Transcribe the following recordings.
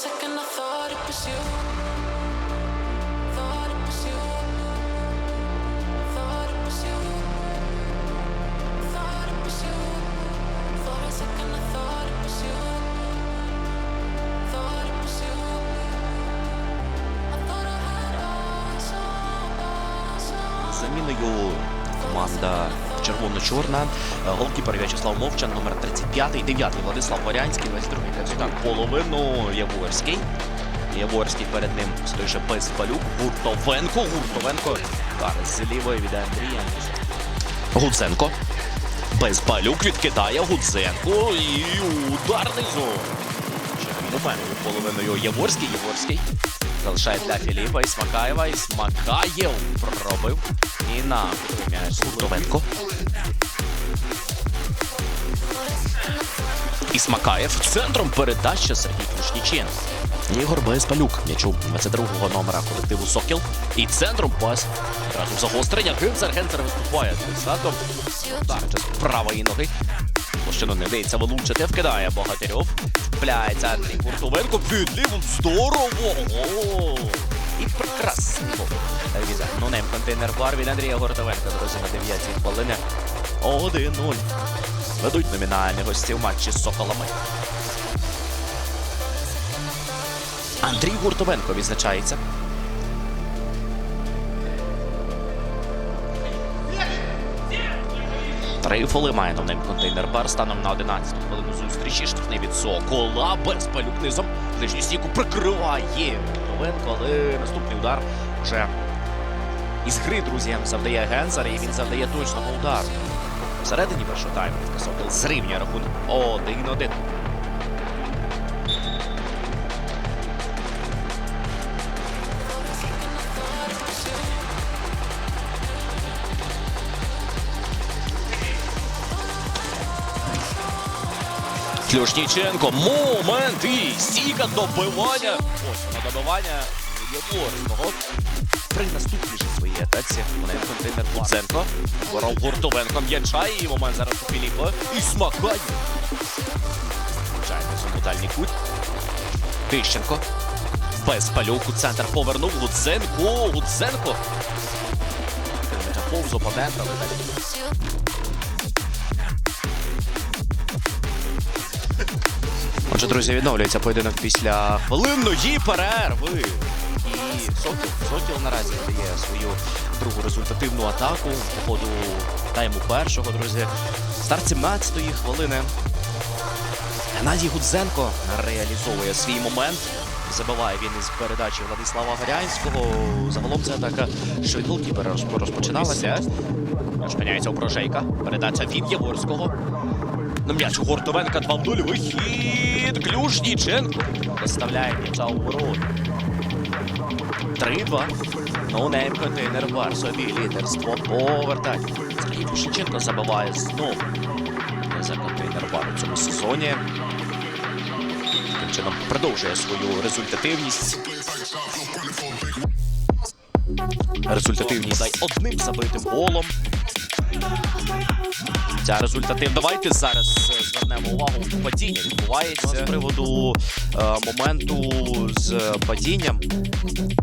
second I thought it was you. Thought it команда червоно-чорна. Е, Голкіпер В'ячеслав Мовчан, номер 35, 9 Владислав Варянський, 22 так, половину Яворський. Яворський перед ним стоїть ще Безпалюк, Гуртовенко, Гуртовенко. З лівої від Андрія. Гудзенко. Безпалюк відкидає Гудзенко і ударний зон. Ще момент половиною Яворський, Яворський. Залишає для Філіпа Ісмакаєва. Ісмакаєв пробив. І на м'яч Гуртовенко. Ісмакаєв центром передача Сергій Крушніченко. Ігор Безпалюк. М'ячу 22-го номера колективу Сокіл. І центром пас. В загострення. Гинцер Генцер виступає. Так, правої ноги. Площину не вдається вилучити, вкидає Богатирьов. Впляється Андрій Гуртовенко під лівим. Здорово! І прекрасно. Ну контейнер бар від Андрія Гуртовенка, друзі, на 9 хвилини. 1-0. Ведуть номінальні гості в матчі з Соколами. Андрій Гуртовенко відзначається. Три фоли має ним контейнер бар станом на 11 хвилину зустрічі. Штрафний від Сокола. Безпалюк низом. Ближню стійку прикриває Новенко, але наступний удар вже із гри, друзі, завдає Гензер, і він завдає точного удару. Всередині першого тайму Сокол зрівнює рахунок 1-1. Клюшніченко, момент і стійка добивання. Ось на добивання Єворського. При наступній же своїй атаці вони контейнер Гудзенко. Воров Гуртовенко м'яча і момент зараз у Філіпа. І смакає. Включаємо замутальний кут. Тищенко. Без пальок у центр повернув. Гудзенко. М'яча повз опонента, Отже, друзі, відновлюється поєдинок після хвилинної перерви. І Сокіл, Сокіл наразі дає свою другу результативну атаку по ходу тайму першого, друзі. Старт 17-ї хвилини. Геннадій Гудзенко реалізовує свій момент. Забиває він із передачі Владислава Горянського. Загалом це атака, розп- розпочиналася. Шпиняється Оброжейка. Передача від Єворського. На м'яч Гуртовенка 2 в 0. Вихід. Клюшніченко. Доставляє м'яча у ворота. 3-2. Ноунейм контейнер бар. Собі лідерство повертає. Сергій Клюшніченко забиває знову. За контейнер бар у цьому сезоні. Таким чином продовжує свою результативність. Результативність дай одним забитим голом. Ця результатив. Давайте зараз е, звернемо увагу. Падіння відбувається з приводу е, моменту з падінням.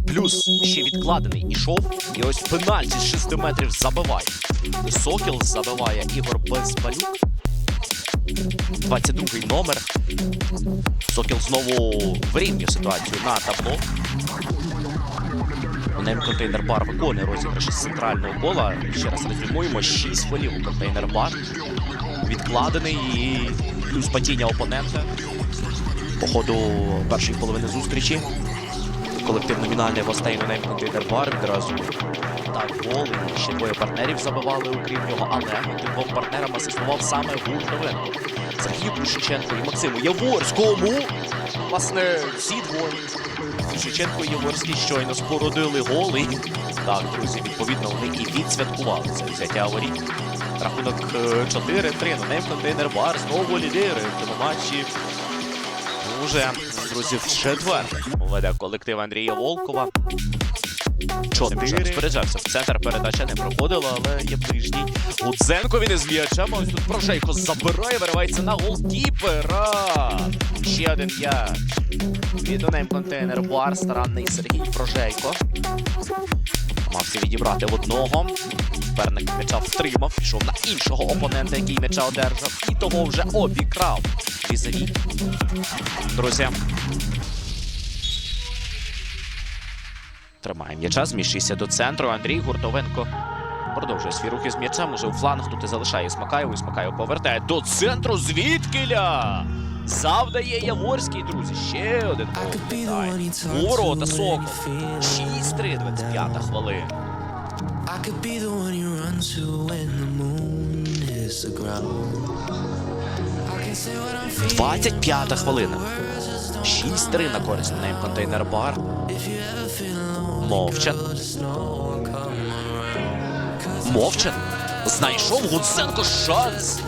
Плюс ще відкладений ішов. І ось пенальті з 6 метрів забиває. Сокіл забиває Ігор Безпалюк. 22-й номер. Сокіл знову вирівнює ситуацію на табло. Нем контейнер бар виконує розіграш із центрального кола. Ще раз резюмуємо: 6 голів у контейнер бар. Відкладений і плюс падіння опонента. По ходу першої половини зустрічі. Колектив номінальний гостей Нем контейнер бар відразу. Так, гол. Ще двоє партнерів забивали, окрім нього, але двом партнерам асистував саме Гуртовенко. Сергію Плющиченко і Максиму Яворському. Власне, ці двоє. Шевченко і Єворський щойно спородили голи. Так, друзі, відповідно, вони і відсвяткували це взяття воріт. Рахунок е, 4-3. На ним контейнер бар знову лідери в цьому матчі. Уже, друзі, в четверте веде колектив Андрія Волкова. Чотно вже розпоряджався. В центр передача не проходила, але є ближній. Луценко він із м'ячем. Ось тут Прожейко забирає, виривається на голкіпера. Ще один м'яч. Від Унейм контейнер бар. Старанний Сергій Прожейко. Намагався відібрати одного. Суперник м'яча втримав, пішов на іншого опонента, який м'яча одержав, і того вже обікрав. Візові. Друзі. Тримає м'яча, зміщується до центру. Андрій Гуртовенко продовжує свій рух із м'ячем. Уже у фланг тут і залишає Ісмакаєву. Ісмакаєв повертає до центру. Звідкиля? Завдає Яворський, друзі. Ще один гол. Ворота Сокол. 6-3, 25 хвилина. Feeling. 25 хвилина. 6-3 на користь нейм контейнер бар. Мовчан. Мовчан. Знайшов Гуценко шанс.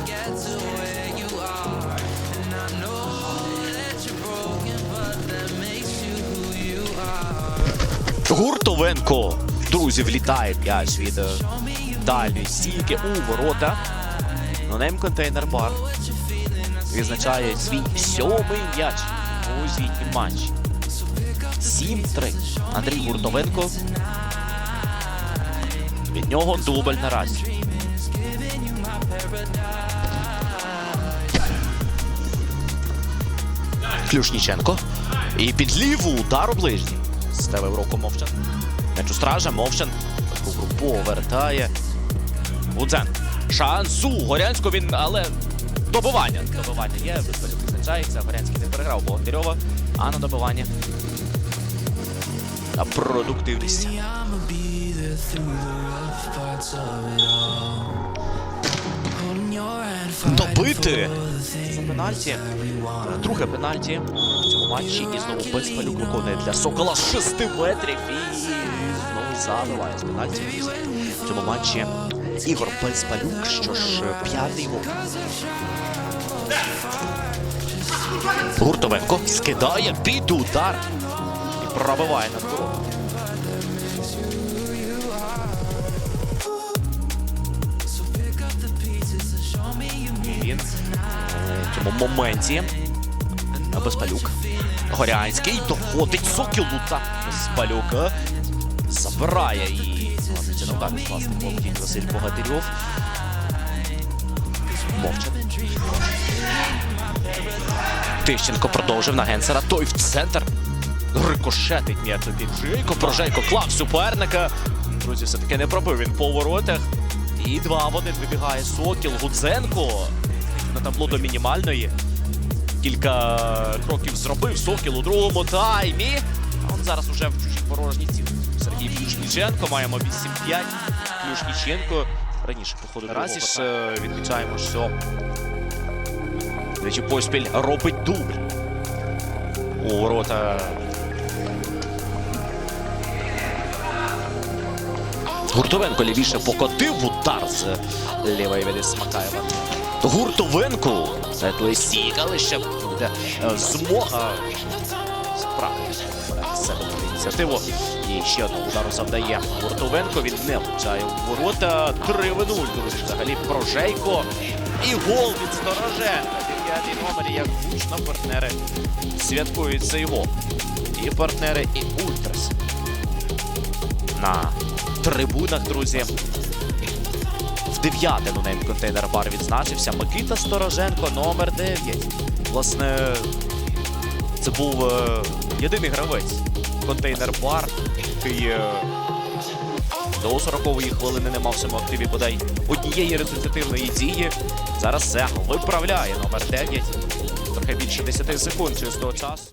Гуртовенко. Друзі, влітає м'яч від е, дальньої стійки у ворота. Нонейм контейнер бар відзначає свій сьомий м'яч у звітнім матчі. 7-3. Андрій Гуртовенко. Від нього дубль наразі. Клюшніченко. І під ліву удар у ближній. Ставив руку Мовчан. М'яч у стража, Мовчан. Повертає. Гудзен. Шанс у Горянську він, але добивання. Добивання є, визначається. Горянський не переграв Богатирьова, а на добивання. Hand, fighting Добити things пенальті. Друге пенальті в цьому матчі. І знову Безпалюк виконує для Сокола з 6 метрів. І знову забиває з пенальті. В цьому матчі Ігор Безпалюк, що ж п'ятий гол. Гуртовенко скидає під удар пробиває воротами. І Він у цьому моменті Безпалюк. Горянський доходить Сокілута. Безпалюк забирає і це удар, власне, Володій Василь Богатирьов. Мовчан. Тищенко продовжив на Генсера. Той в центр. Рикошетить м'яч у Піджейко. Прожейко клав суперника. Друзі, все-таки не пробив він по воротах. І два в один вибігає Сокіл. Гудзенко. На табло до мінімальної. Кілька кроків зробив Сокіл у другому таймі. А он зараз уже в чужій порожніці. Сергій Плюшніченко. Маємо 8-5. Плюшніченко. Раніше походу Наразі ж е, відмічаємо, що Двічі поспіль робить дубль. У ворота. Гуртовенко лівіше покотив удар з лівої від Смакаєва. Гуртовенко. Той ще буде е, змога себе ініціативу. І ще одного удару завдає Гуртовенко. Він не влучає у ворота. 3-0, друзі. Взагалі Прожейко. І гол від Стороженка. Дев'ятий номер, як гучно партнери святкують цей гол. І партнери, і Ультрас. На трибунах, друзі. В дев'яте нунейм контейнер бар відзначився Микита Стороженко, номер 9. Власне, це був е, єдиний гравець контейнер бар, який е, до 40-ї хвилини не мав в активі бодай однієї результативної дії. Зараз це виправляє номер 9. Трохи більше 10 секунд чистого часу.